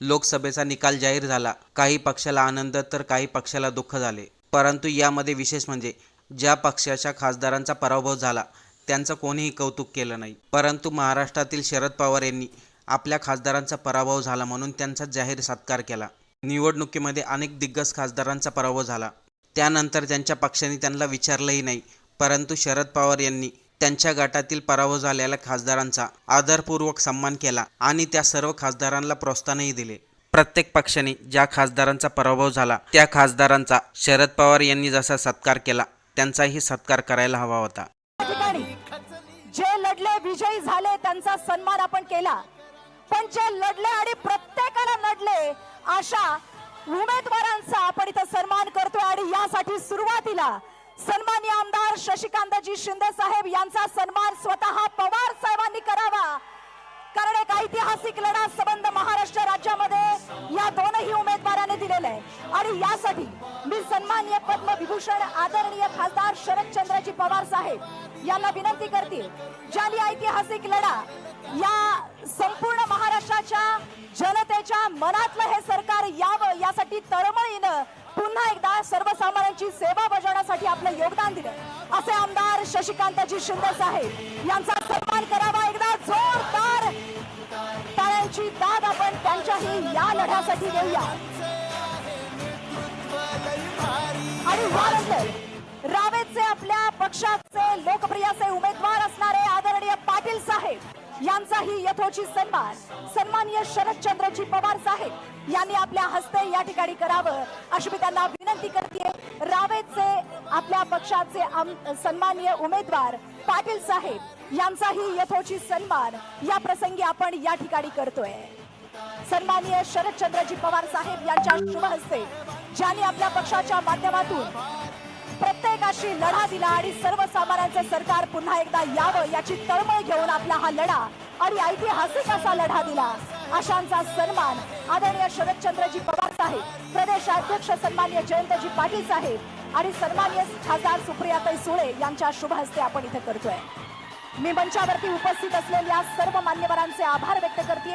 लोकसभेचा निकाल जाहीर झाला. काही पक्षाला आनंद तर काही पक्षाला दुःख झाले. परंतु यामध्ये विशेष म्हणजे ज्या पक्षाच्या खासदारांचा पराभव झाला त्यांचं कोणीही कौतुक केलं नाही. परंतु महाराष्ट्रातील शरद पवार यांनी आपल्या खासदारांचा पराभव झाला म्हणून त्यांचा जाहीर सत्कार केला. निवडणुकीमध्ये अनेक दिग्गज खासदारांचा पराभव झाला. त्यानंतर त्यांच्या पक्षाने त्यांना विचारलंही नाही. परंतु शरद पवार यांनी त्यांच्या गटातील पराभव झालेल्या खासदारांचा आदरपूर्वक सन्मान केला आणि त्या सर्व खासदारांना प्रोत्साहनही दिले. प्रत्येक पक्षाने ज्या खासदारांचा पराभव झाला त्या खासदारांचा शरद पवार यांनी जसा सत्कार केला त्यांचाही सत्कार करायला हवा होता. जे लढले विजयी झाले त्यांचा सन्मान आपण केला. पण जे लढले आणि प्रत्येकाला लढले अशा उमेदवारांचा आपण इथं सन्मान करतोय आणि यासाठी सुरुवातीला सन्मान्य आमदार शशिकांतजी शिंदे साहेब यांचा सन्मान स्वतः पवार साहेबांनी करावा. कारण एक ऐतिहासिक लढा संबंध महाराष्ट्र राज्यामध्ये या दोनही उमेदवारांनी दिलेला आहे. आणि यासाठी मी सन्मान्य पद्मविभूषण आदरणीय खासदार शरद पवार साहेब यांना विनंती करतील ज्यांनी ऐतिहासिक लढा या संपूर्ण महाराष्ट्राच्या जनतेच्या मनातलं हे सरकार यावं यासाठी तळमळीनं पुन्हा एकदा सर्वसामान्यांची सेवा बजावण्यासाठी आपलं योगदान दिलं. असे आमदार शशिकांतजी शिंदे साहेब यांचा सन्मान करावा एकदा जोरदार टाळ्यांची दाद आपण त्यांच्याही या लढ्यासाठी देऊया. आणि यानंतर पक्षाचे लोकप्रियाचे उमेदवार असणारे आदरणीय पाटील साहेब यांचाही यथोचित सन्मान. सन्माननीय शरदचंद्रजी पवार साहेब यांनी आपल्या हस्ते या ठिकाणी करावं अशी मी त्यांना विनंती करते. रावेचे आपल्या पक्षाचे सन्माननीय उमेदवार पाटील साहेब यांचाही यथोचित सन्मान या प्रसंगी आपण या ठिकाणी करतोय. सन्माननीय शरदचंद्रजी पवार साहेब यांच्या शुभ हस्ते ज्यांनी आपल्या पक्षाच्या माध्यमातून कोरोनाशी लढा दिला आणि सर्वसामान्यांचं सरकार पुन्हा एकदा यावं याची तळमळ घेऊन आपला हा लढा आणि ऐतिहासिक असा लढा दिला. अशांचा सन्मान आदरणीय शरदचंद्रजी पवार साहेब प्रदेश अध्यक्ष सन्मान्य जयंतजी पाटील साहेब आणि सन्मान्य खासदार सुप्रियाताई सुळे यांच्या शुभ हस्ते आपण इथे करतोय. मी मंचावरती उपस्थित असलेल्या सर्व मान्यवरांचे आभार व्यक्त करते.